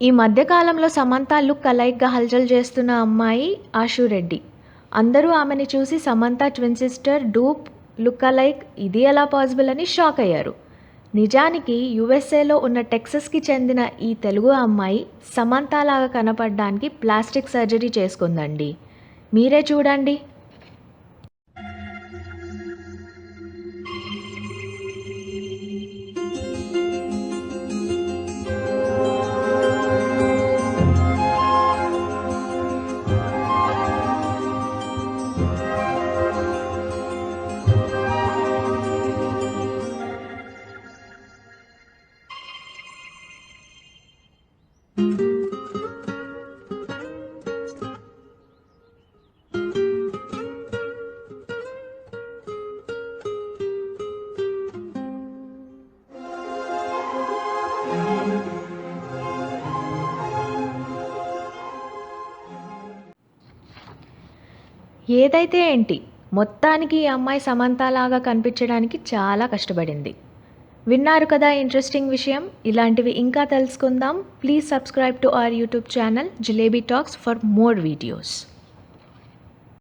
ఈ మధ్యకాలంలో సమంత లుక్ అలైక్గా హల్చల్ చేస్తున్న అమ్మాయి ఆశురెడ్డి అందరూ ఆమెని చూసి Samantha twin sister dupe look alike ఇది ఎలా పాసిబుల్ అని షాక్ అయ్యారు. నిజానికి యుఎస్ఏలో ఉన్న టెక్సస్కి చెందిన ఈ తెలుగు అమ్మాయి సమంతలాగా కనపడడానికి ప్లాస్టిక్ సర్జరీ చేసుకుందండి. మీరే చూడండి. ఏదైతే ఏంటి? మొత్తానికి ఈ అమ్మాయి సమంతలాగా కనిపించడానికి చాలా కష్టపడింది. విన్నారు కదా ఇంట్రెస్టింగ్ విషయం? ఇలాంటివి ఇంకా తెలుసుకుందాం. Please subscribe to our YouTube channel Jilebi talks for more videos.